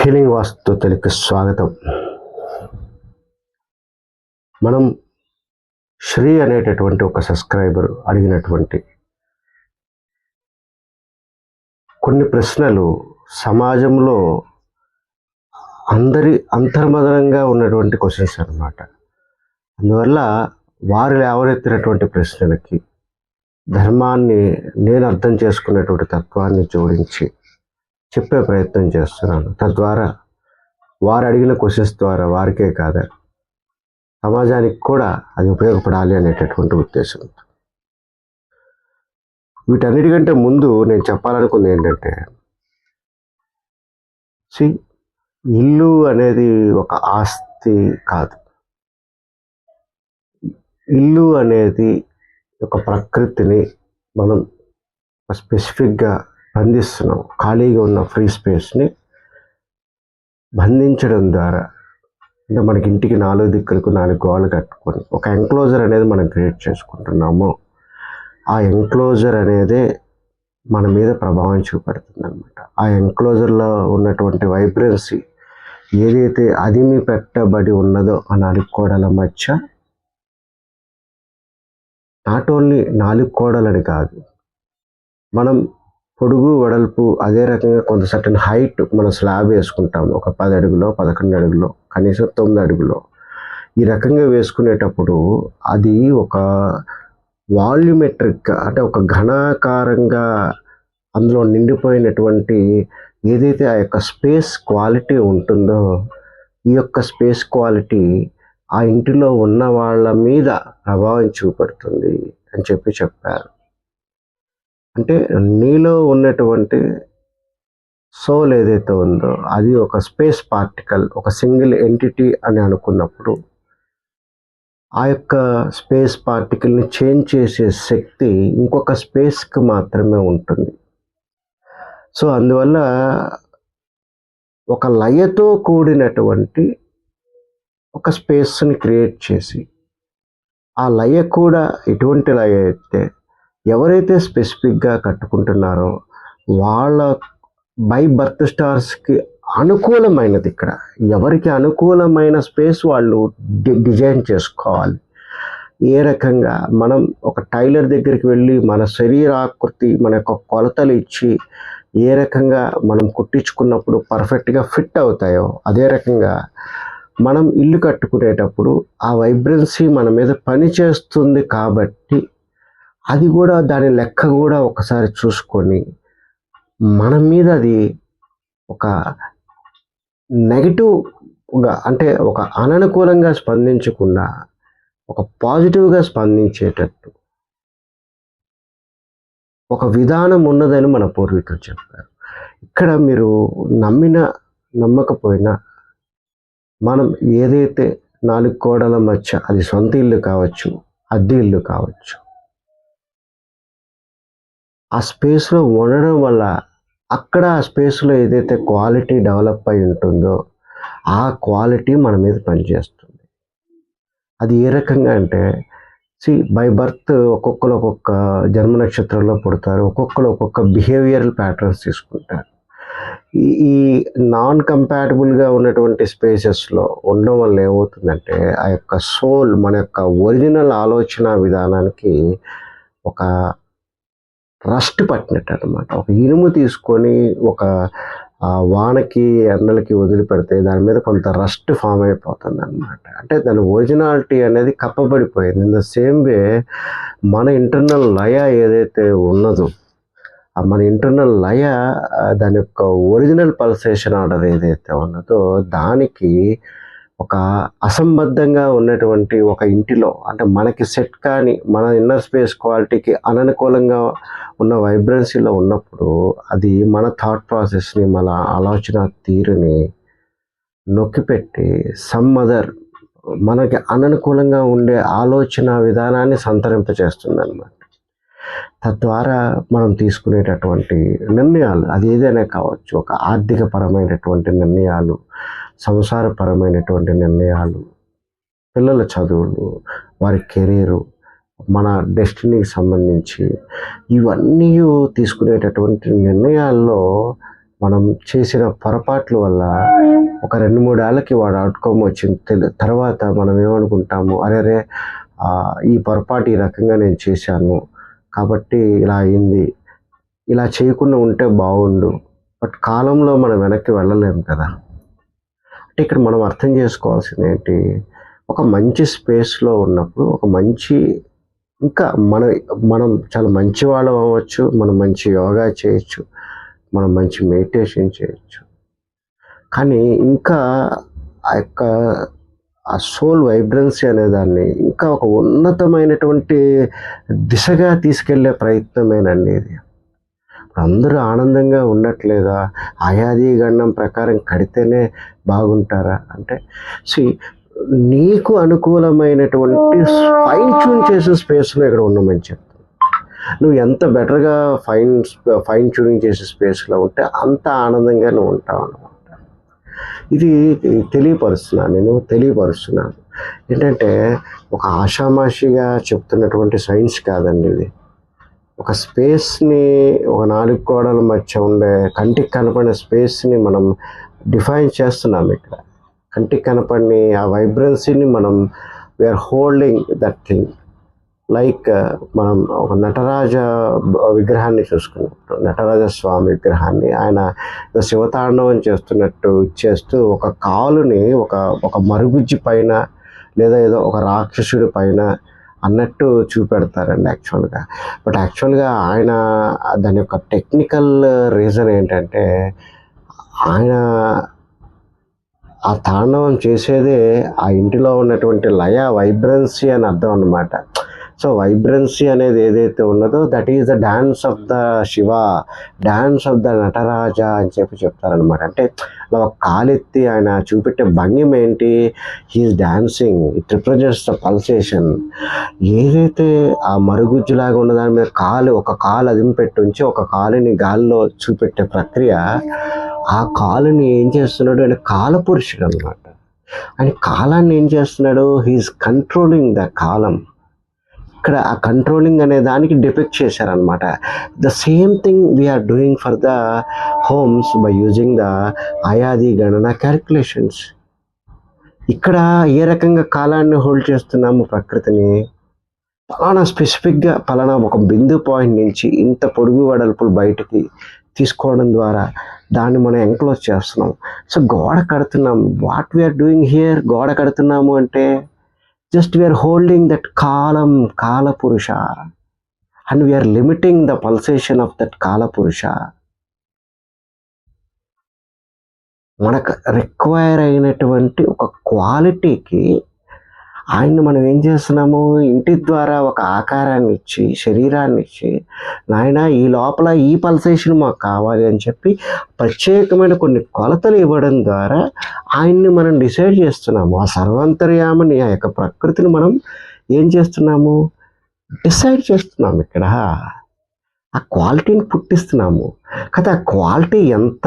Healing వాస్తు తెలుగు స్వాగతం. మనం శ్రీ అనేటటువంటి ఒక సబ్స్క్రైబర్ అడిగినటువంటి కొన్ని ప్రశ్నలు సమాజంలో అందరి అంతర్మదనంగా ఉన్నటువంటి క్వశ్చన్స్ అన్నమాట. అందువల్ల వారు లేవనెత్తినటువంటి ప్రశ్నలకి ధర్మాన్ని నేను అర్థం చేసుకునేటువంటి తత్వాన్ని జోడించి చెప్పే ప్రయత్నం చేస్తున్నాను. తద్వారా వారు అడిగిన క్వశ్చన్స్ ద్వారా వారికే కాదు? సమాజానికి కూడా అది ఉపయోగపడాలి అనేటటువంటి ఉద్దేశం. వీటన్నిటికంటే ముందు నేను చెప్పాలనుకుంది ఏంటంటే సి ఇల్లు అనేది ఒక ఆస్తి కాదు. ఇల్లు అనేది ఒక ప్రకృతిని మనం స్పెసిఫిక్గా బంధిస్తున్నాం ఖాళీగా ఉన్న ఫ్రీ స్పేస్ని బంధించడం ద్వారా. అంటే మనకి ఇంటికి నాలుగు దిక్కులకు నాలుగు గోడలు కట్టుకొని ఒక ఎంక్లోజర్ అనేది మనం క్రియేట్ చేసుకుంటున్నాము. ఆ ఎంక్లోజర్ అనేదే మన మీద ప్రభావం చూపెడుతుంది అనమాట ఆ ఎంక్లోజర్లో ఉన్నటువంటి వైబ్రెన్సీ ఏదైతే అదిమి పెట్టబడి ఉన్నదో ఆ నాలుగు కోడల మధ్య నాట్ ఓన్లీ నాలుగు కోడలని కాదు మనం పొడుగు వెడల్పు అదే రకంగా కొంత సర్టన్ హైట్ మనం స్లాబ్ వేసుకుంటాం ఒక పది అడుగులో పదకొండు అడుగులో కనీసం తొమ్మిది అడుగులో. ఈ రకంగా వేసుకునేటప్పుడు అది ఒక వాల్యూమెట్రిక్ అంటే ఒక ఘనాకారంగా అందులో నిండిపోయినటువంటి ఏదైతే ఆ యొక్క స్పేస్ క్వాలిటీ ఉంటుందో ఈ యొక్క స్పేస్ క్వాలిటీ ఆ ఇంటిలో ఉన్న వాళ్ళ మీద ప్రభావం చూపెడుతుంది అని చెప్పి చెప్పారు. అంటే నీలో ఉన్నటువంటి సోల్ ఏదైతే ఉందో అది ఒక స్పేస్ పార్టికల్ ఒక సింగిల్ ఎంటిటీ అని అనుకున్నప్పుడు ఆ యొక్క స్పేస్ పార్టికల్ని చేంజ్ చేసే శక్తి ఇంకొక స్పేస్కి మాత్రమే ఉంటుంది. సో అందువల్ల ఒక లయతో కూడినటువంటి ఒక స్పేస్ని క్రియేట్ చేసి ఆ లయ కూడా ఎటువంటి లయ అయితే ఎవరైతే స్పెసిఫిక్గా కట్టుకుంటున్నారో వాళ్ళ బై బర్త్ స్టార్స్కి అనుకూలమైనది ఇక్కడ. ఎవరికి అనుకూలమైన స్పేస్ వాళ్ళు డి డిజైన్ చేసుకోవాలి. ఏ రకంగా మనం ఒక టైలర్ దగ్గరికి వెళ్ళి మన శరీరాకృతి మన యొక్క కొలతలు ఇచ్చి ఏ రకంగా మనం కుట్టించుకున్నప్పుడు పర్ఫెక్ట్గా ఫిట్ అవుతాయో అదే రకంగా మనం ఇల్లు కట్టుకునేటప్పుడు ఆ వైబ్రెన్సీ మన మీద పని చేస్తుంది కాబట్టి అది కూడా దాని లెక్క కూడా ఒకసారి చూసుకొని మన మీద అది ఒక నెగిటివ్గా అంటే ఒక అననుకూలంగా స్పందించకుండా ఒక పాజిటివ్గా స్పందించేటట్టు ఒక విధానం ఉన్నదని మన పూర్వీకులు చెప్పారు. ఇక్కడ మీరు నమ్మిన నమ్మకపోయినా మనం ఏదైతే నాలుగు కోడల మధ్య అది సొంత ఇల్లు కావచ్చు అద్దె ఇల్లు కావచ్చు ఆ స్పేస్లో ఉండడం వల్ల అక్కడ ఆ స్పేస్లో ఏదైతే క్వాలిటీ డెవలప్ అయి ఉంటుందో ఆ క్వాలిటీ మన మీద పనిచేస్తుంది. అది ఏ రకంగా అంటే సి బై బర్త్ ఒక్కొక్కరు ఒక్కొక్క జన్మ నక్షత్రంలో పుడతారు ఒక్కొక్కరు ఒక్కొక్క బిహేవియరల్ ప్యాటర్న్స్ తీసుకుంటారు. ఈ ఈ నాన్ కంపాటబుల్గా ఉన్నటువంటి స్పేసెస్లో ఉండడం వల్ల ఏమవుతుందంటే ఆ యొక్క సోల్ మన యొక్క ఒరిజినల్ ఆలోచన విధానానికి ఒక రస్ట్ పట్టినట్టు అనమాట ఒక ఇనుము తీసుకొని ఒక వానకి ఎండలకి వదిలిపెడితే దాని మీద కొంత రస్ట్ ఫామ్ అయిపోతుంది అనమాట అంటే దాని ఒరిజినాలిటీ అనేది కప్పబడిపోయింది. ఇన్ ద సేమ్ వే మన ఇంటర్నల్ లయ ఏదైతే ఉన్నదో ఆ మన ఇంటర్నల్ లయ దాని యొక్క ఒరిజినల్ పల్సేషన్ ఆర్డర్ ఏదైతే ఉన్నదో దానికి ఒక అసంబద్ధంగా ఉన్నటువంటి ఒక ఇంటిలో అంటే మనకి సెట్ కానీ మన ఇన్నర్ స్పేస్ క్వాలిటీకి అననుకూలంగా ఉన్న వైబ్రెన్సీలో ఉన్నప్పుడు అది మన థాట్ ప్రాసెస్ని మన ఆలోచన తీరుని నొక్కిపెట్టి సమ్ అదర్ మనకి అననుకూలంగా ఉండే ఆలోచన విధానాన్ని సంతరింపచేస్తుంది అనమాట తద్వారా మనం తీసుకునేటటువంటి నిర్ణయాలు అది ఏదైనా కావచ్చు ఒక ఆర్థిక పరమైనటువంటి నిర్ణయాలు సంసారపరమైనటువంటి నిర్ణయాలు పిల్లల చదువులు వారి కెరీరు మన డెస్టినీకి సంబంధించి ఇవన్నీ తీసుకునేటటువంటి నిర్ణయాల్లో మనం చేసిన పొరపాట్ల వల్ల ఒక రెండు మూడేళ్ళకి వాడు అవుట్కమ్ వచ్చిన తెలి- తర్వాత మనం ఏమనుకుంటాము అరే ఈ పొరపాటు ఈ రకంగా నేను చేశాను కాబట్టి ఇలా అయింది. ఇలా చేయకుండా ఉంటే బాగుండు. బట్ కాలంలో మనం వెనక్కి వెళ్ళలేము కదా. అంటే ఇక్కడ మనం అర్థం చేసుకోవాల్సింది ఏంటి? ఒక మంచి స్పేస్లో ఉన్నప్పుడు ఒక మంచి ఇంకా మన మనం చాలా మంచి వాళ్ళం అవ్వచ్చు మనం మంచి యోగా చేయొచ్చు మనం మంచి మెడిటేషన్ చేయొచ్చు. కానీ ఇంకా ఆ యొక్క ఆ సోల్ వైబ్రెన్సీ అనే దాన్ని ఇంకా ఒక ఉన్నతమైనటువంటి దిశగా తీసుకెళ్ళే ప్రయత్నమేనండి ఇది. అందరూ ఆనందంగా ఉండట్లేదా? ఆయాది గండం ప్రకారం కడితేనే బాగుంటారా? అంటే సి నీకు అనుకూలమైనటువంటి ఫైన్ ట్యూన్ చేసే స్పేస్లో ఇక్కడ ఉండమని చెప్తాను. నువ్వు ఎంత బెటర్గా ఫైన్ ఫైన్ ట్యూనింగ్ చేసే స్పేస్లో ఉంటే అంత ఆనందంగా నువ్వు ఉంటావు అనమాట ఇది తెలియపరుస్తున్నాను నేను తెలియపరుస్తున్నాను. ఏంటంటే ఒక ఆషామాషిగా చెప్తున్నటువంటి సైన్స్ కాదండి ఇది. ఒక స్పేస్ని ఒక నాలుగు గోడల మధ్య ఉండే కంటికి కనపడిన స్పేస్ని మనం డిఫైన్ చేస్తున్నాం ఇక్కడ. కంటికి కనపడిన ఆ వైబ్రెన్సీని మనం we are holding that thing like మనం ఒక నటరాజ విగ్రహాన్ని చూసుకున్నట్టు నటరాజ స్వామి విగ్రహాన్ని ఆయన శివతాండవం చేస్తున్నట్టు చేస్తూ ఒక కాలుని ఒక ఒక మరుగుజ్జి పైన లేదా ఏదో ఒక రాక్షసుడి పైన అన్నట్టు చూపెడతారండి యాక్చువల్గా బట్ యాక్చువల్గా ఆయన దాని యొక్క టెక్నికల్ రీజన్ ఏంటంటే ఆయన ఆ తాండవం చేసేదే ఆ ఇంటిలో ఉన్నటువంటి లయ వైబ్రెన్సీ అని అర్థం అనమాట సో వైబ్రెన్సీ అనేది ఏదైతే ఉన్నదో that is the dance of the Shiva dance of the Nataraja అని చెప్పి చెప్తారనమాట అంటే అలా ఒక కాలెత్తి ఆయన చూపెట్టే భంగిమ ఏంటి? He is dancing it represents the pulsation ఏదైతే ఆ మరుగుజ్జులాగా ఉన్న దాని మీద కాలు ఒక కాలు అదిమి పెట్టి ఉంచి ఒక కాలుని గాల్లో చూపెట్టే ప్రక్రియ ఆ కాలుని ఏం చేస్తున్నాడు? అంటే కాలపురుషుడు అనమాట అని కాలాన్ని ఏం చేస్తున్నాడు? హీఈస్ కంట్రోలింగ్ ద కాలం. ఇక్కడ ఆ కంట్రోలింగ్ అనే దానికి డిపెక్ట్ చేశారనమాట the same thing we are doing for the homes by using the ఆయాది గణన క్యాల్కులేషన్స్ ఇక్కడ ఏ రకంగా కాలాన్ని హోల్డ్ చేస్తున్నాము ప్రకృతిని? పలానా స్పెసిఫిక్గా పలానా ఒక బిందు పాయింట్ నుంచి ఇంత పొడుగు వెడల్పులు బయటికి తీసుకోవడం ద్వారా దాన్ని మనం ఎంక్లోజ్ చేస్తున్నాం. సో గోడ కడుతున్నాం. వాట్ వీఆర్ డూయింగ్ హియర్ గోడ కడుతున్నాము అంటే just we are holding that column కాలపురుష and we are limiting the pulsation of that కాలపురుష మనకు రిక్వైర్ అయినటువంటి ఒక క్వాలిటీకి ఆయన్ని మనం ఏం చేస్తున్నాము? ఇంటి ద్వారా ఒక ఆకారాన్ని ఇచ్చి శరీరాన్ని ఇచ్చి నాయన ఈ లోపల ఈ పల్సేషన్ మాకు కావాలి అని చెప్పి ప్రత్యేకమైన కొన్ని కొలతలు ఇవ్వడం ద్వారా ఆయన్ని మనం డిసైడ్ చేస్తున్నాము. ఆ సర్వాంతర్యామని ఆ యొక్క ప్రకృతిని మనం ఏం చేస్తున్నాము? డిసైడ్ చేస్తున్నాము ఇక్కడ. ఆ క్వాలిటీని పుట్టిస్తున్నాము. కదా ఆ క్వాలిటీ ఎంత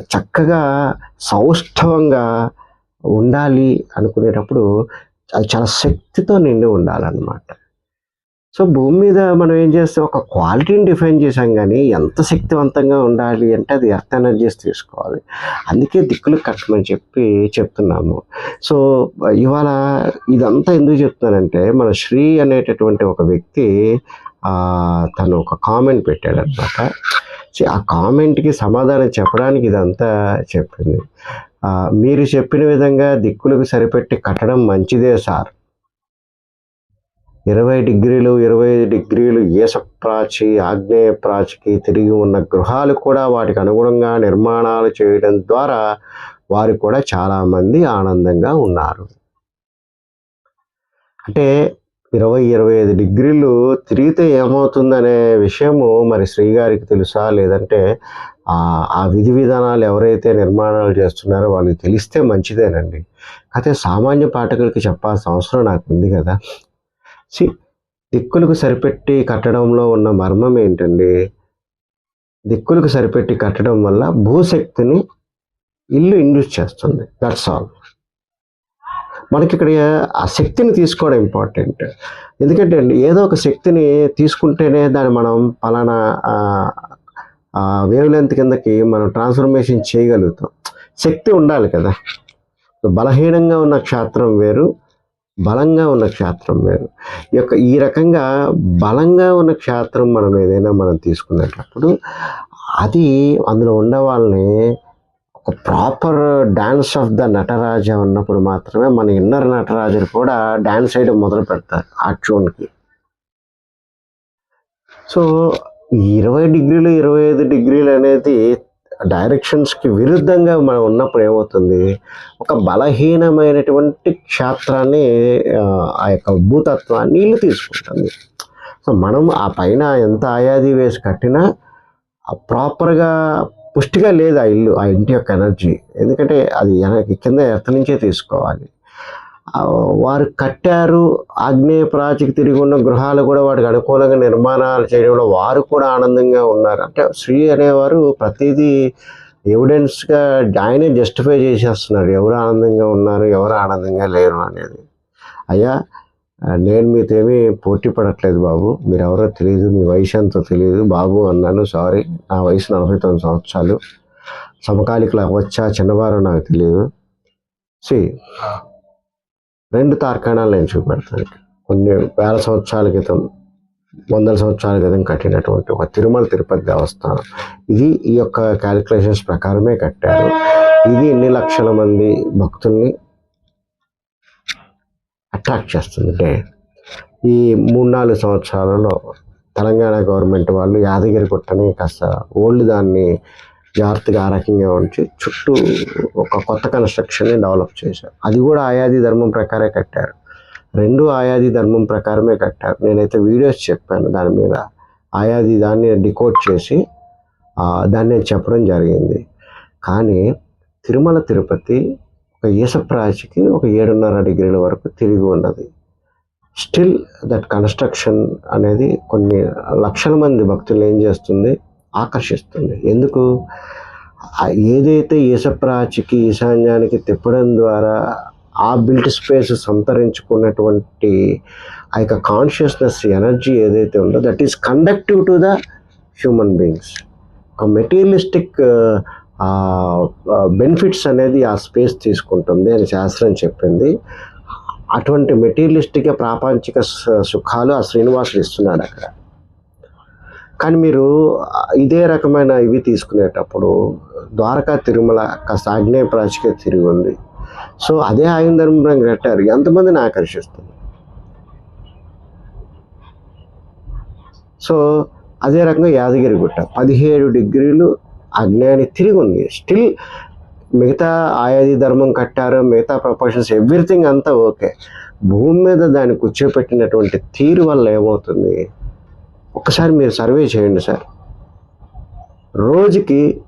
చక్కగా సౌష్ఠవంగా ఉండాలి అనుకునేటప్పుడు అది చాలా శక్తితో నిండి ఉండాలన్నమాట. సో భూమి మీద మనం ఏం చేస్తాం ఒక క్వాలిటీని డిఫైన్ చేసాం కానీ ఎంత శక్తివంతంగా ఉండాలి అంటే అది ఎర్త్ ఎనర్జీస్ తీసుకోవాలి. అందుకే దిక్కులు కష్టమని చెప్పి చెప్తున్నాము. సో ఇవాళ ఇదంతా ఎందుకు చెప్తున్నానంటే మన శ్రీ అనేటటువంటి ఒక వ్యక్తి తను ఒక కామెంట్ పెట్టాడు అనమాట ఆ కామెంట్కి సమాధానం చెప్పడానికి ఇదంతా చెప్పింది. మీరు చెప్పిన విధంగా దిక్కులకు సరిపెట్టి కట్టడం మంచిదే సార్. ఇరవై డిగ్రీలు ఇరవై ఐదు డిగ్రీలు ఈసప్రాచి ఆగ్నేయ ప్రాచికి తిరిగి ఉన్న గృహాలు కూడా వాటికి అనుగుణంగా నిర్మాణాలు చేయడం ద్వారా వారు కూడా చాలామంది ఆనందంగా ఉన్నారు. అంటే ఇరవై ఇరవై ఐదు డిగ్రీలు తిరిగితే ఏమవుతుందనే విషయము మరి శ్రీగారికి తెలుసా? లేదంటే ఆ విధి విధానాలు ఎవరైతే నిర్మాణాలు చేస్తున్నారో వాళ్ళకి తెలిస్తే మంచిదేనండి. అయితే సామాన్య పాఠకులకి చెప్పాల్సిన అవసరం నాకు ఉంది కదా. సి దిక్కులకు సరిపెట్టి కట్టడంలో ఉన్న మర్మం ఏంటండి? దిక్కులకు సరిపెట్టి కట్టడం వల్ల భూశక్తిని ఇల్లు ఇండ్యూస్ చేస్తుంది. దట్స్ ఆల్ మనకి ఇక్కడ ఆ శక్తిని తీసుకోవడం ఇంపార్టెంట్ ఎందుకంటే అండి ఏదో ఒక శక్తిని తీసుకుంటేనే దాన్ని మనం పలానా వేవ్ లెంత్ కిందకి మనం ట్రాన్స్ఫర్మేషన్ చేయగలుగుతాం. శక్తి ఉండాలి కదా. బలహీనంగా ఉన్న క్షేత్రం వేరు బలంగా ఉన్న క్షేత్రం వేరు. ఈ యొక్క ఈ రకంగా బలంగా ఉన్న క్షేత్రం మనం ఏదైనా మనం తీసుకునేటప్పుడు అది అందులో ఉండే వాళ్ళని proper dance of the Nataraja ఉన్నప్పుడు మాత్రమే మన ఇన్నర్ నటరాజులు కూడా డాన్స్ వేయడం మొదలు పెడతారు ఆ ట్యూన్కి సో ఇరవై డిగ్రీలు ఇరవై ఐదు డిగ్రీలు అనేది డైరెక్షన్స్కి విరుద్ధంగా మనం ఉన్నప్పుడు ఏమవుతుంది? ఒక బలహీనమైనటువంటి క్షేత్రాన్ని ఆ, ఆ యొక్క భూతత్వాన్ని ఇల్లు తీసుకుంటుంది. సో మనం ఆ పైన ఎంత ఆయాది వేసి కట్టినా ప్రాపర్గా పుష్టిగా లేదు ఆ ఇల్లు ఆ ఇంటి యొక్క ఎనర్జీ. ఎందుకంటే అది ఎనర్జీ కింద ఎర్త్ నుంచే తీసుకోవాలి. వారు కట్టారు ఆగ్నేయ ప్రాచికి తిరిగి ఉన్న గృహాలు కూడా వాటికి అనుకూలంగా నిర్మాణాలు చేయడంలో వారు కూడా ఆనందంగా ఉన్నారు. అంటే శ్రీ అనేవారు ప్రతిదీ ఎవిడెన్స్గా ఆయనే జస్టిఫై చేసేస్తున్నారు ఎవరు ఆనందంగా ఉన్నారు ఎవరు ఆనందంగా లేరు అనేది. అయ్యా నేను మీతో ఏమీ పోటీ పడట్లేదు బాబు. మీరు ఎవరో తెలియదు మీ వయసు ఎంతో తెలియదు బాబు అన్నాను సారీ నా వయసు నలభై తొమ్మిది సంవత్సరాలు. సమకాలికలు అవ్వచ్చా? చిన్నవారు నాకు తెలియదు సి రెండు తార్కాణాలు నేను చూపెడతాను. కొన్ని వేల సంవత్సరాల క్రితం వందల సంవత్సరాల క్రితం కట్టినటువంటి ఒక తిరుమల తిరుపతి దేవస్థానం. ఇది ఈ యొక్క క్యాలిక్యులేషన్స్ ప్రకారమే కట్టారు. ఇది ఎన్ని లక్షల మంది భక్తుల్ని అట్రాక్ట్ చేస్తుందంటే ఈ మూడు నాలుగు సంవత్సరాలలో తెలంగాణ గవర్నమెంట్ వాళ్ళు యాదగిరి గుట్టని కాస్త ఓల్డ్ దాన్ని జాగ్రత్తగా ఆ రకంగా ఉంచి చుట్టూ ఒక కొత్త కన్స్ట్రక్షన్ని డెవలప్ చేశారు. అది కూడా ఆయాది ధర్మం ప్రకారే కట్టారు. రెండు ఆయాది ధర్మం ప్రకారమే కట్టారు. నేనైతే వీడియోస్ చెప్పాను దాని మీద. ఆయాది దాన్ని డికోడ్ చేసి దాన్ని నేను చెప్పడం జరిగింది. కానీ తిరుమల తిరుపతి ఒక ఈసప్రాచికి ఒక ఏడున్నర డిగ్రీల వరకు తిరిగి ఉన్నది. స్టిల్ దట్ కన్స్ట్రక్షన్ అనేది కొన్ని లక్షల మంది భక్తులు ఏం చేస్తుంది? ఆకర్షిస్తుంది. ఎందుకు? ఏదైతే ఈసప్రాచికి ఈశాన్యానికి తిప్పడం ద్వారా ఆ బిల్ట్ స్పేస్ సంతరించుకున్నటువంటి ఆ యొక్క కాన్షియస్నెస్ ఎనర్జీ ఏదైతే ఉందో that is conductive to the human beings ఒక మెటీరియలిస్టిక్ బెనిఫిట్స్ అనేది ఆ స్పేస్ తీసుకుంటుంది అని శాస్త్రం చెప్పింది. అటువంటి మెటీరియలిస్టిక్ ప్రాపంచిక సుఖాలు ఆ శ్రీనివాసుడు ఇస్తున్నాడు అక్కడ. కానీ మీరు ఇదే రకమైన ఇవి తీసుకునేటప్పుడు ద్వారకా తిరుమల కాస్త ఆగ్నేయ ప్రాచికే తిరిగి ఉంది. సో అదే ఆయన ధర్మం కట్టారు. ఎంతమందిని ఆకర్షిస్తుంది? సో అదే రకంగా యాదగిరి గుట్ట పదిహేడు డిగ్రీలు అజ్ఞాని తిరిగి ఉంది స్టిల్ మిగతా ఆయాది ధర్మం కట్టారు మిగతా ప్రపోర్షన్స్ ఎవ్రీథింగ్ అంతా ఓకే. భూమి మీద దాన్ని కూర్చోపెట్టినటువంటి తీరు వల్ల ఏమవుతుంది? ఒక్కసారి మీరు సర్వే చేయండి సార్. రోజుకి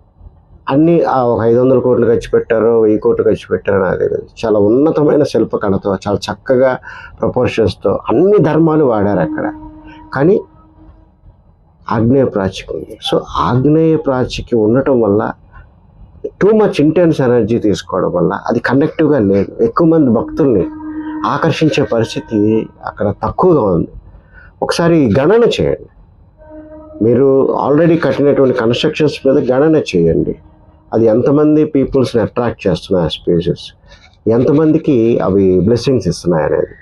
అన్ని ఆ ఒక ఐదు వందల కోట్లు ఖర్చు పెట్టారో వెయ్యి కోట్లు ఖర్చు పెట్టారో నాకు తెలియదు చాలా ఉన్నతమైన శిల్పకళతో చాలా చక్కగా ప్రపోర్షన్స్తో అన్ని ధర్మాలు వాడారు అక్కడ. కానీ ఆగ్నేయ ప్రాచికి ఉంది. సో ఆగ్నేయ ప్రాచికి ఉండటం వల్ల టూ మచ్ ఇంటెన్స్ ఎనర్జీ తీసుకోవడం వల్ల అది కండక్టివ్గా లేదు. ఎక్కువ మంది భక్తుల్ని ఆకర్షించే పరిస్థితి అక్కడ తక్కువగా ఉంది. ఒకసారి గణన చేయండి. మీరు ఆల్రెడీ కట్టినటువంటి కన్స్ట్రక్షన్స్ మీద గణన చేయండి. అది ఎంతమంది పీపుల్స్ని అట్రాక్ట్ చేస్తున్నాయి ఆ స్పేసెస్ ఎంతమందికి అవి బ్లెస్సింగ్స్ ఇస్తున్నాయి అనేది?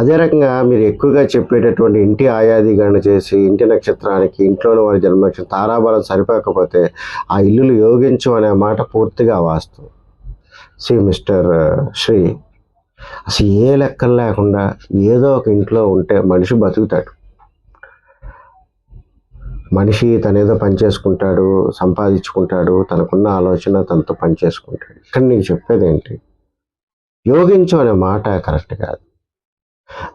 అదే రకంగా మీరు ఎక్కువగా చెప్పేటటువంటి ఇంటి ఆయాది గణన చేసి ఇంటి నక్షత్రానికి ఇంట్లోని వారి జన్మ నక్షత్రం తారాబలం సరిపోకపోతే ఆ ఇల్లులు యోగించు అనే మాట పూర్తిగా వాస్తవం. సి మిస్టర్ శ్రీ అసలు ఏ లెక్కలు లేకుండా ఏదో ఒక ఇంట్లో ఉంటే మనిషి బతుకుతాడు. మనిషి తనేదో పని చేసుకుంటాడు సంపాదించుకుంటాడు తనకున్న ఆలోచన తనతో పని చేసుకుంటాడు. ఇక్కడ నేను చెప్పేది ఏంటి యోగించు అనే మాట కరెక్ట్ కాదు.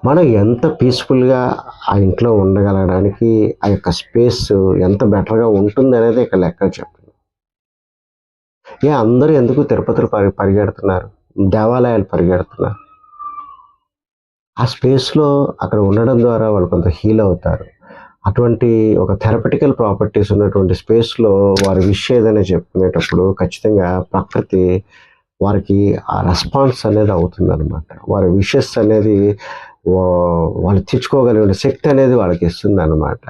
మనం ఎంత పీస్ఫుల్గా ఆ ఇంట్లో ఉండగలగడానికి ఆ యొక్క స్పేస్ ఎంత బెటర్గా ఉంటుంది అనేది ఇక్కడ లెక్క చెప్పింది ఏ అందరూ ఎందుకు తిరుపతిలో పరి పరిగెడుతున్నారు? దేవాలయాలు పరిగెడుతున్నారు? ఆ స్పేస్లో అక్కడ ఉండడం ద్వారా వాళ్ళు కొంత హీల్ అవుతారు. అటువంటి ఒక థెరపటికల్ ప్రాపర్టీస్ ఉన్నటువంటి స్పేస్లో వారి విష్ ఏదైనా చెప్పుకునేటప్పుడు ఖచ్చితంగా ప్రకృతి వారికి ఆ రెస్పాన్స్ అనేది అవుతుంది అనమాట వారి విషెస్ అనేది వాళ్ళు తెచ్చుకోగలిగిన శక్తి అనేది వాళ్ళకి ఇస్తుంది అనమాట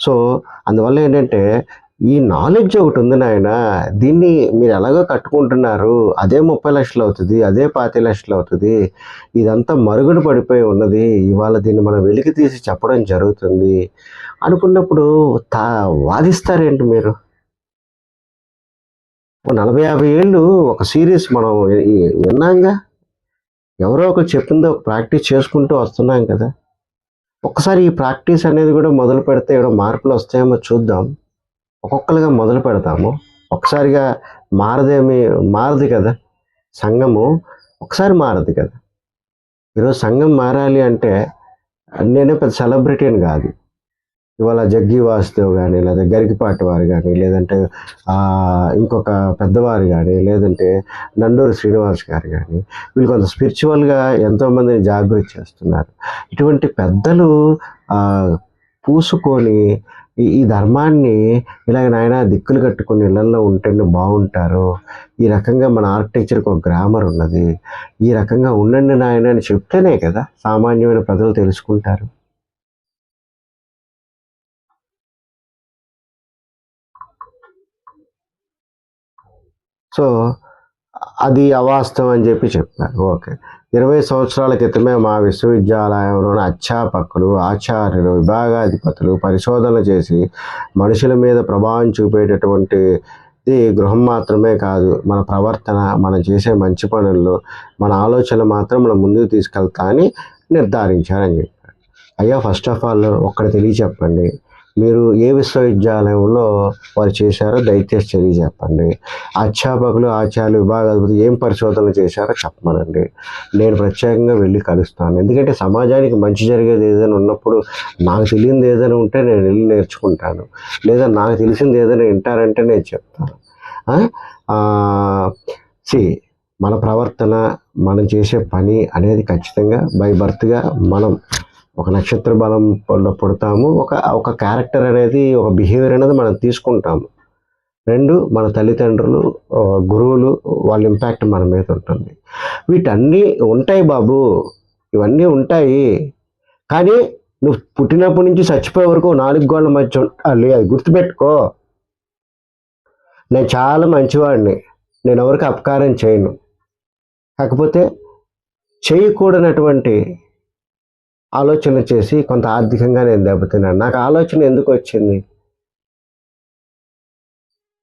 సో అందువల్ల ఏంటంటే ఈ నాలెడ్జ్ ఒకటి ఉంది నాయన దీన్ని మీరు ఎలాగో కట్టుకుంటున్నారు అదే ముప్పై లక్షలు అవుతుంది అదే పాతి లక్షలు అవుతుంది ఇదంతా మరుగున పడిపోయి ఉన్నది ఇవాళ దీన్ని మనం వెలికి తీసి చెప్పడం జరుగుతుంది అనుకున్నప్పుడు తా వాదిస్తారేంటి మీరు? నలభై యాభై ఏళ్ళు ఒక సీరియస్ మనం విన్నాంగా? ఎవరో ఒకరు చెప్పిందో ప్రాక్టీస్ చేసుకుంటూ వస్తున్నాం కదా. ఒక్కసారి ఈ ప్రాక్టీస్ అనేది కూడా మొదలు పెడితే ఏదో మార్పులు వస్తాయేమో చూద్దాం. ఒక్కొక్కరుగా మొదలు పెడతాము. ఒకసారిగా మారదేమి మారదు కదా. సంఘము ఒకసారి మారదు కదా. ఈరోజు సంఘం మారాలి అంటే నేనే పెద్ద సెలబ్రిటీని కాదు. ఇవాళ జగ్గి వాసుదేవ్ కానీ లేదా గరికిపాటి వారు కానీ లేదంటే ఇంకొక పెద్దవారు కానీ లేదంటే నండూరు శ్రీనివాస్ గారు కానీ వీళ్ళు కొంత స్పిరిచువల్గా ఎంతోమందిని జాగృతి చేస్తున్నారు. ఇటువంటి పెద్దలు పూసుకొని ఈ ఈ ధర్మాన్ని ఇలాగ నాయన దిక్కులు కట్టుకుని ఇళ్ళలో ఉంటేనే బాగుంటారు. ఈ రకంగా మన ఆర్కిటెక్చర్కి ఒక గ్రామర్ ఉన్నది. ఈ రకంగా ఉండండి నాయన అని చెప్తేనే కదా సామాన్యమైన ప్రజలు తెలుసుకుంటారు. సో అది అవాస్తవం అని చెప్పి చెప్పారు ఓకే. ఇరవై సంవత్సరాల క్రితమే మా విశ్వవిద్యాలయంలోని అధ్యాపకులు ఆచార్యులు విభాగాధిపతులు పరిశోధనలు చేసి మనుషుల మీద ప్రభావం చూపేటటువంటి ఇది గృహం మాత్రమే కాదు మన ప్రవర్తన మనం చేసే మంచి పనుల్లో మన ఆలోచన మాత్రం మనం ముందుకు తీసుకెళ్తా అని నిర్ధారించారని చెప్పారు. అయ్యా ఫస్ట్ ఆఫ్ ఆల్ ఒక్కడ తెలియచెప్పండి. మీరు ఏ విశ్వవిద్యాలయంలో వారు చేశారో దయచేసి తెలియజెప్పండి. అధ్యాపకులు ఆచార్యులు విభాగాధిపతి ఏం పరిశోధనలు చేశారో చెప్పమనండి. నేను ప్రత్యేకంగా వెళ్ళి కలుస్తాను. ఎందుకంటే సమాజానికి మంచి జరిగేది ఏదైనా ఉన్నప్పుడు నాకు తెలియనిది ఏదైనా ఉంటే నేను వెళ్ళి నేర్చుకుంటాను. లేదా నాకు తెలిసింది ఏదైనా వింటారంటే నేను చెప్తాను. సి మన ప్రవర్తన మనం చేసే పని అనేది ఖచ్చితంగా బై బర్త్గా మనం ఒక నక్షత్ర బలం పుడతాము. ఒక ఒక క్యారెక్టర్ అనేది ఒక బిహేవియర్ అనేది మనం తీసుకుంటాము. రెండు మన తల్లిదండ్రులు గురువులు వాళ్ళ ఇంపాక్ట్ మన మీద ఉంటుంది. వీటన్నీ ఉంటాయి బాబు. ఇవన్నీ ఉంటాయి. కానీ నువ్వు పుట్టినప్పటి నుంచి చచ్చిపోయే వరకు నాలుగు గోళ్ళ మధ్య ఉండాలి అది గుర్తుపెట్టుకో. నేను చాలా మంచివాడిని. నేను ఎవరికి అపకారం చేయను. కాకపోతే చేయకూడనటువంటి ఆలోచన చేసి కొంత ఆర్థికంగా నేను దెబ్బతిన్నాను. నాకు ఆలోచన ఎందుకు వచ్చింది?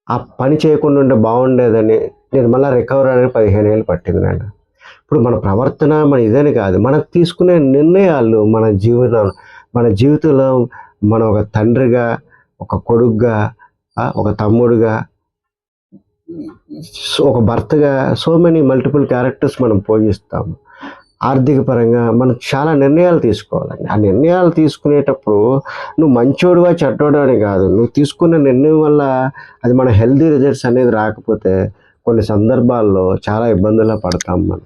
ఆ పని చేయకుండా ఉంటే బాగుండేదని నేను మళ్ళీ రికవర్ అనేది పదిహేను ఏళ్ళు పట్టింది నాన్న. ఇప్పుడు మన ప్రవర్తన మన ఇదని కాదు. మనం తీసుకునే నిర్ణయాలు మన జీవనం మన జీవితంలో మన ఒక తండ్రిగా ఒక కొడుగ్గా ఒక తమ్ముడుగా ఒక భర్తగా సో మెనీ మల్టిపుల్ క్యారెక్టర్స్ మనం పోషిస్తాము. ఆర్థిక పరంగా మనం చాలా నిర్ణయాలు తీసుకోవాలండి. ఆ నిర్ణయాలు తీసుకునేటప్పుడు నువ్వు మంచోడువా చెడ్డోడు అని కాదు. నువ్వు తీసుకున్న నిర్ణయం వల్ల అది మన హెల్దీ రిజల్ట్స్ అనేది రాకపోతే కొన్ని సందర్భాల్లో చాలా ఇబ్బందుల్లో పడతాం మనం.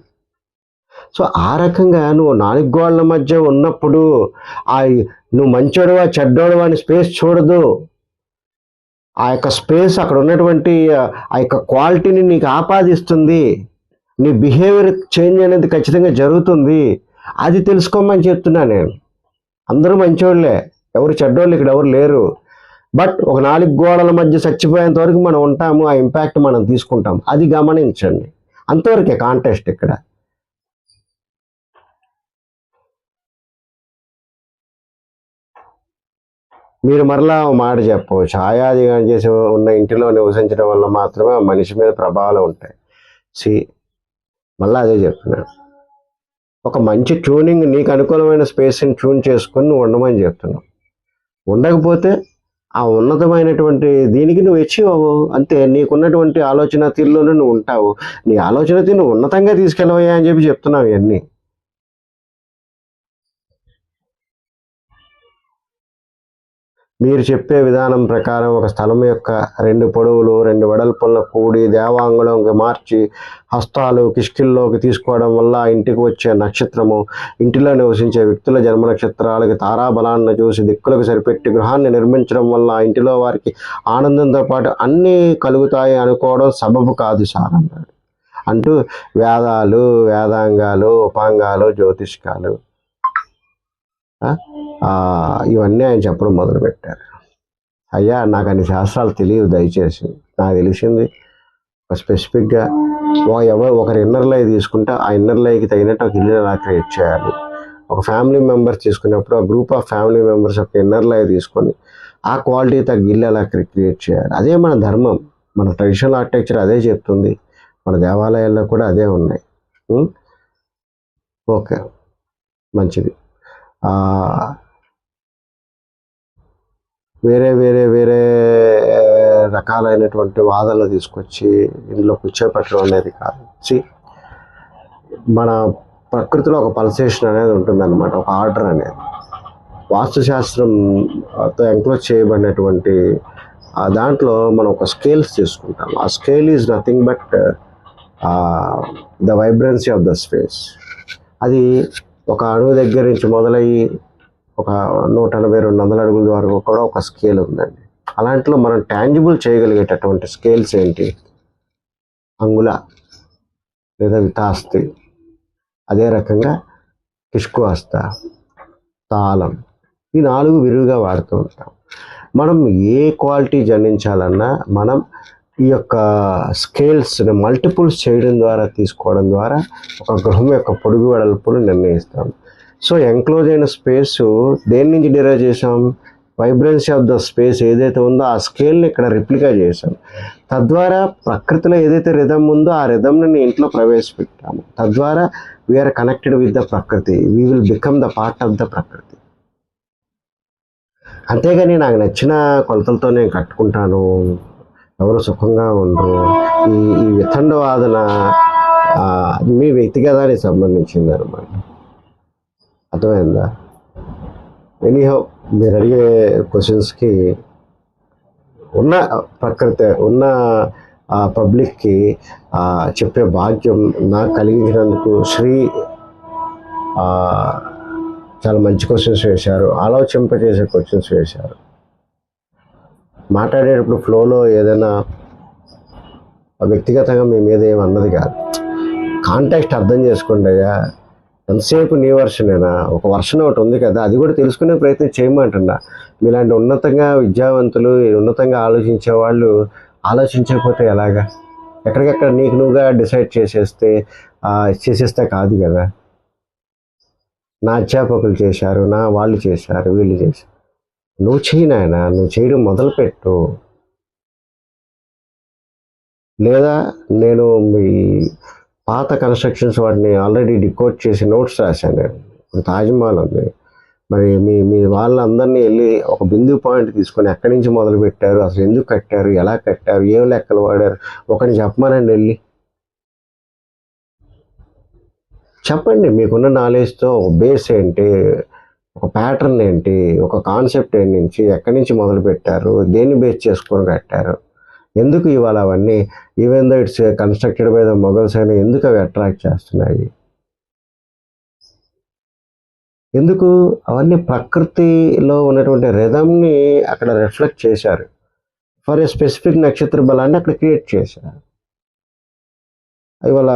సో ఆ రకంగా నువ్వు నాలుగు గోళ్ళ మధ్య ఉన్నప్పుడు ఆ నువ్వు మంచోడువా చెడ్డోడువా అని స్పేస్ చూడదు. ఆ యొక్క స్పేస్ అక్కడ ఉన్నటువంటి ఆ యొక్క క్వాలిటీని నీకు ఆపాదిస్తుంది. నీ బిహేవియర్ చేంజ్ అనేది ఖచ్చితంగా జరుగుతుంది. అది తెలుసుకోమని చెప్తున్నా నేను. అందరూ మంచోళ్ళే. ఎవరు చెడ్డోళ్ళు ఇక్కడ ఎవరు లేరు. బట్ ఒక నాలుగు గోడల మధ్య చచ్చిపోయేంత వరకు మనం ఉంటాము. ఆ ఇంపాక్ట్ మనం తీసుకుంటాం అది గమనించండి. అంతవరకే కాంటెస్ట్ ఇక్కడ. మీరు మరలా మాట చెప్పవచ్చు. ఆయాదిగా చేసి ఉన్న ఇంటిలో నివసించడం వల్ల మాత్రమే ఆ మనిషి మీద ప్రభావాలు ఉంటాయి. సి మళ్ళీ అదే చెప్తున్నాను ఒక మంచి ట్యూనింగ్ నీకు అనుకూలమైన స్పేస్ని ట్యూన్ చేసుకుని నువ్వు ఉండమని చెప్తున్నావు ఉండకపోతే ఆ ఉన్నతమైనటువంటి దీనికి నువ్వు అచీవ్ అవ్వవు. అంతే నీకున్నటువంటి ఆలోచన తీరులోనే నువ్వు ఉంటావు. నీ ఆలోచన తీరు ఉన్నతంగా తీసుకెళ్ళవయ్యా అని చెప్పి చెప్తున్నావు ఇవన్నీ. మీరు చెప్పే విధానం ప్రకారం ఒక స్థలం యొక్క రెండు పొడవులు రెండు వెడల్పులను కూడి దేవాంగంలోకి మార్చి హస్తాలు కిష్కిల్లోకి తీసుకోవడం వల్ల ఇంటికి వచ్చే నక్షత్రము ఇంటిలో నివసించే వ్యక్తుల జన్మ నక్షత్రాలకి తారాబలాన్ని చూసి దిక్కులకు సరిపెట్టి గృహాన్ని నిర్మించడం వల్ల ఇంటిలో వారికి ఆనందంతో పాటు అన్నీ కలుగుతాయి అనుకోవడం సబబు కాదు సార్ అన్నాడు అంటూ వేదాలు వేదాంగాలు ఉపాంగాలు జ్యోతిష్కాలు ఇవన్నీ ఆయన చెప్పడం మొదలుపెట్టారు. అయ్యా నాకు అన్ని శాస్త్రాలు తెలియదు దయచేసి. నాకు తెలిసింది ఒక స్పెసిఫిక్గా ఒక ఎవరు ఒకరి ఇన్నర్ లై తీసుకుంటే ఆ ఇన్నర్ లైకి తగినట్టు ఒక ఇల్లు ఎలా క్రియేట్ చేయాలి? ఒక ఫ్యామిలీ మెంబర్స్ తీసుకున్నప్పుడు ఆ గ్రూప్ ఆఫ్ ఫ్యామిలీ మెంబర్స్ ఒక ఇన్నర్ లై తీసుకొని ఆ క్వాలిటీ తగ్గ ఇల్లు ఎలా క్రియేట్ చేయాలి? అదే మన ధర్మం. మన ట్రెడిషనల్ ఆర్కిటెక్చర్ అదే చెప్తుంది. మన దేవాలయాల్లో కూడా అదే ఉన్నాయి. ఓకే. మంచిది. వేరే వేరే వేరే రకాలైనటువంటి వాదనలు తీసుకొచ్చి ఇందులో కూర్చోపెట్టడం అనేది కాదు. సి మన ప్రకృతిలో ఒక పల్సేషన్ అనేది ఉంటుందన్నమాట ఒక ఆర్డర్ అనేది. వాస్తుశాస్త్రంతో ఎంక్లోజ్ చేయబడినటువంటి దాంట్లో మనం ఒక స్కేల్స్ తీసుకుంటాం. ఆ scale is nothing but the vibrancy of the space. అది ఒక అడుగు దగ్గర నుంచి మొదలయ్యి ఒక నూట ఎనభై రెండు వందల అడుగుల వరకు కూడా ఒక స్కేల్ ఉందండి. అలాంటిలో మనం ట్యాంజిబుల్ చేయగలిగేటటువంటి స్కేల్స్ ఏంటి? అంగుళ లేదా వితాస్తి. అదే రకంగా కిష్కుహస్త తాళం. ఈ నాలుగు విరివిగా వాడుతూ ఉంటాం. మనం ఏ క్వాలిటీ జన్నించాలన్నా మనం ఈ యొక్క స్కేల్స్ని మల్టిపుల్స్ చేయడం ద్వారా తీసుకోవడం ద్వారా ఒక గృహం యొక్క పొడుగు వెడల్పును నిర్ణయిస్తాం. సో ఎంక్లోజ్ అయిన స్పేస్ దేని నుంచి డిరైవ్ చేసాం వైబ్రెన్సీ ఆఫ్ ద స్పేస్ ఏదైతే ఉందో ఆ స్కేల్ని ఇక్కడ రిప్లికా చేసాం తద్వారా ప్రకృతిలో ఏదైతే రిధం ఉందో ఆ రిధంని ఇంట్లో ప్రవేశపెట్టాము. తద్వారా we are connected with the ప్రకృతి. We will become the part of the ప్రకృతి. అంతేగాని నాకు నచ్చిన కొలతలతో నేను కట్టుకుంటాను. ఎవరు సుఖంగా ఉండరు. ఈ ఈ వితండవాదన మీ వ్యక్తిగతానికి సంబంధించింది అనమాట అర్థమైందా? ఎనీహో మీరు అడిగే క్వశ్చన్స్కి ఉన్న ప్రకృతి ఉన్న ఆ పబ్లిక్కి చెప్పే భాగ్యం నాకు కలిగించినందుకు శ్రీ చాలా మంచి క్వశ్చన్స్ వేశారు. ఆలోచింపజేసే క్వశ్చన్స్ వేశారు. మాట్లాడేటప్పుడు ఫ్లోలో ఏదైనా వ్యక్తిగతంగా మీ మీద ఏమన్నది కాదు. కాంటాక్ట్ అర్థం చేసుకోండి అయ్యా. ఎంతసేపు నీ వర్షనేనా ఒక వర్షన్ ఒకటి ఉంది కదా అది కూడా తెలుసుకునే ప్రయత్నం చేయమంటున్నా మీలాంటి ఉన్నతంగా విద్యావంతులు ఉన్నతంగా ఆలోచించే వాళ్ళు ఆలోచించకపోతే ఎలాగా? ఎక్కడికెక్కడ నీకు నువ్వుగా డిసైడ్ చేసేస్తే చేసేస్తే కాదు కదా. నా అధ్యాపకులు చేశారు నా వాళ్ళు చేశారు వీళ్ళు చేశారు. నువ్వు చేయి నాయన నువ్వు చేయడం మొదలుపెట్టు. లేదా నేను మీ పాత కన్స్ట్రక్షన్స్ వాటిని ఆల్రెడీ డికోడ్ చేసి నోట్స్ రాశాను. నేను ఇప్పుడు తాజ్మహల్ ఉంది. మరి మీ మీ వాళ్ళందరినీ వెళ్ళి ఒక బిందు పాయింట్ తీసుకొని ఎక్కడి నుంచి మొదలు పెట్టారు అసలు ఎందుకు కట్టారు? ఎలా కట్టారు? ఏం లెక్కలు వాడారు? ఒకరిని చెప్పమనండి వెళ్ళి. చెప్పండి మీకున్న నాలెడ్జ్తో ఒక బేస్ ఏంటి? ఒక ప్యాటర్న్ ఏంటి? ఒక కాన్సెప్ట్ ఏంటి నుంచి ఎక్కడి నుంచి మొదలు పెట్టారు? దేన్ని బేస్ చేసుకొని కట్టారు? ఎందుకు ఇవాళ అవన్నీ even though it's constructed by the Mughals అయినా ఎందుకు అవి అట్రాక్ట్ చేస్తున్నాయి? ఎందుకు? అవన్నీ ప్రకృతిలో ఉన్నటువంటి రిధమ్ని అక్కడ రిఫ్లెక్ట్ చేశారు. ఫర్ ఏ స్పెసిఫిక్ నక్షత్ర బలాన్ని అక్కడ క్రియేట్ చేశారు. ఇవాళ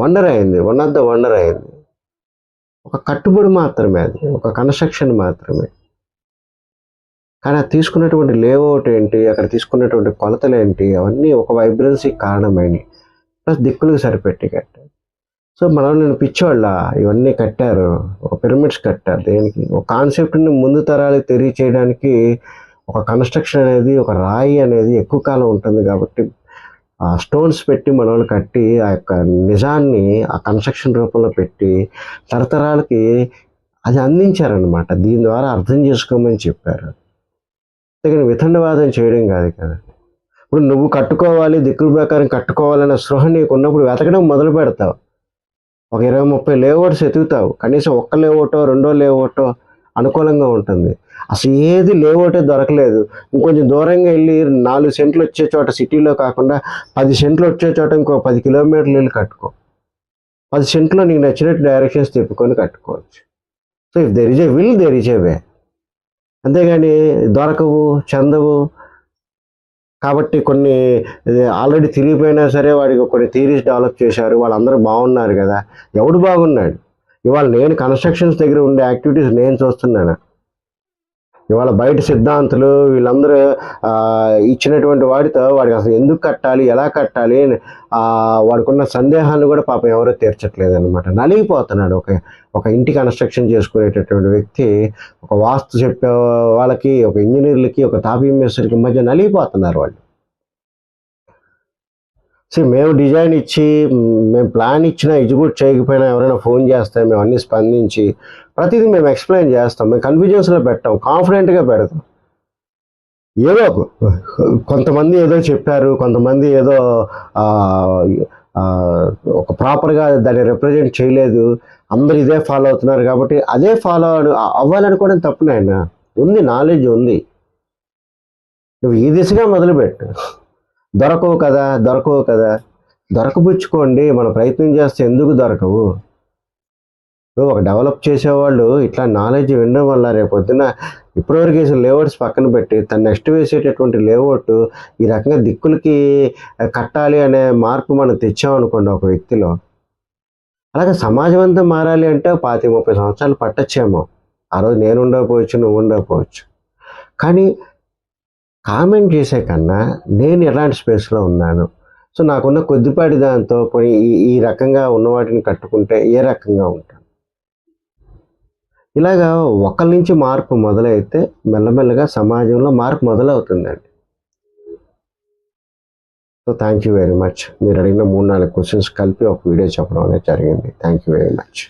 వండర్ అయింది. వన్ ఆఫ్ ద వండర్ అయింది. ఒక కట్టుబడి మాత్రమే అది ఒక కన్స్ట్రక్షన్ మాత్రమే. కానీ అది తీసుకున్నటువంటి లేఅవుట్ ఏంటి అక్కడ తీసుకున్నటువంటి కొలతలు ఏంటి అవన్నీ ఒక వైబ్రెన్సీకి కారణమైనవి. ప్లస్ దిక్కులకు సరిపెట్టి కట్టారు సో మనం నేను పిచ్చోళ్ళ ఇవన్నీ కట్టారు ఒక పిరమిడ్స్ కట్టారు. దేనికి? ఒక కాన్సెప్ట్ని ముందు తరాలకు తెలియచేయడానికి ఒక కన్స్ట్రక్షన్ అనేది ఒక రాయి అనేది ఎక్కువ కాలం ఉంటుంది కాబట్టి స్టోన్స్ పెట్టి మన కట్టి ఆ యొక్క నిజాన్ని ఆ కన్స్ట్రక్షన్ రూపంలో పెట్టి తరతరాలకి అది అందించారనమాట దీని ద్వారా అర్థం చేసుకోమని చెప్పారు. అందుకని వితండవాదం చేయడం కాదు కదా. ఇప్పుడు నువ్వు కట్టుకోవాలి దిక్కుల ప్రకారం కట్టుకోవాలనే స్పృహ నీకు ఉన్నప్పుడు వెతకడం మొదలు పెడతావు. ఒక ఇరవై ముప్పై లేఅవుట్స్ ఎతుకుతావు. కనీసం ఒక్క లేఅవుటో రెండో లేఅవుటో అనుకూలంగా ఉంటుంది. అసలు ఏది లేఅవుటే దొరకలేదు. ఇంకొంచెం దూరంగా వెళ్ళి నాలుగు సెంట్లు వచ్చే చోట సిటీలో కాకుండా పది సెంట్లు వచ్చే చోట ఇంకో పది కిలోమీటర్లు వెళ్ళి కట్టుకో. పది సెంట్లో నీకు నచ్చినట్టు డైరెక్షన్స్ తిప్పుకొని కట్టుకోవచ్చు. So if there a will there is a way అంతేగాని దొరకవు చెందవు. కాబట్టి కొన్ని ఆల్రెడీ తిరిగిపోయినా సరే వాడికి కొన్ని థీరీస్ డెవలప్ చేశారు. వాళ్ళందరూ బాగున్నారు కదా. ఎవడు బాగున్నాడు? ఇవాళ నేను కన్స్ట్రక్షన్స్ దగ్గర ఉండే యాక్టివిటీస్ నేను చూస్తున్నాను. ఇవాళ బయట సిద్ధాంతులు వీళ్ళందరూ ఇచ్చినటువంటి వాడితో వాడికి అసలు ఎందుకు కట్టాలి ఎలా కట్టాలి అని, ఆ, వాడికున్న సందేహాలను కూడా పాపం ఎవరో తీర్చట్లేదు అనమాట నలిగిపోతున్నాడు ఒక ఒక ఇంటి కన్స్ట్రక్షన్ చేసుకునేటటువంటి వ్యక్తి ఒక వాస్తు చెప్పే వాళ్ళకి ఒక ఇంజనీర్లకి ఒక తాపీ మేస్త్రికి మధ్య నలిగిపోతున్నారు వాళ్ళు. సో మేము డిజైన్ ఇచ్చి మేము ప్లాన్ ఇచ్చినా ఎగ్జిక్యూట్ చేయకపోయినా ఎవరైనా ఫోన్ చేస్తే మేము అన్ని స్పందించి ప్రతిదీ మేము ఎక్స్ప్లెయిన్ చేస్తాం. మేము కన్ఫ్యూజన్స్లో పెట్టాం. కాన్ఫిడెంట్గా పెడతాం. ఏదో ఒక- కొంతమంది ఏదో చెప్పారు కొంతమంది ఏదో ఒక ప్రాపర్గా దాన్ని రిప్రజెంట్ చేయలేదు. అందరు ఇదే ఫాలో అవుతున్నారు కాబట్టి అదే ఫాలో అవ్వాలనుకోవడం తప్పు ఉంది నాలెడ్జ్ ఉంది. నువ్వు ఈ దిశగా మొదలుపెట్టు. దొరకవు కదా దొరకవు కదా. దొరకబుచ్చుకోండి మన ప్రయత్నం చేస్తే ఎందుకు దొరకవు? ఇప్పుడు ఒక డెవలప్ చేసేవాళ్ళు ఇట్లా నాలెడ్జ్ వినడం వల్ల రేపు ఇప్పటివరకు వేసిన లేఅవుట్స్ పక్కన పెట్టి తన నెక్స్ట్ వేసేటటువంటి లేఅవుట్ ఈ రకంగా దిక్కులకి కట్టాలి అనే మార్పు మనం తెచ్చామనుకోండి ఒక వ్యక్తిలో. అలాగే సమాజం అంతా మారాలి అంటే పాతి ముప్పై సంవత్సరాలు పట్టచ్చేమో. ఆ రోజు నేను ఉండకపోవచ్చు నువ్వు ఉండకపోవచ్చు. కానీ కామెంట్ చేసే కన్నా నేను ఎలాంటి స్పేస్లో ఉన్నాను? సో నాకున్న కొద్దిపాటి దాంతో కొన్ని ఈ ఈ రకంగా ఉన్న వాటిని కట్టుకుంటే ఏ రకంగా ఉంటాను? ఇలాగా ఒకరి నుంచి మార్పు మొదలైతే మెల్లమెల్లగా సమాజంలో మార్పు మొదలవుతుందండి. So thank you very much మీరు అడిగిన మూడు నాలుగు క్వశ్చన్స్ కలిపి ఒక వీడియో చెప్పడం అనేది జరిగింది. Thank you very much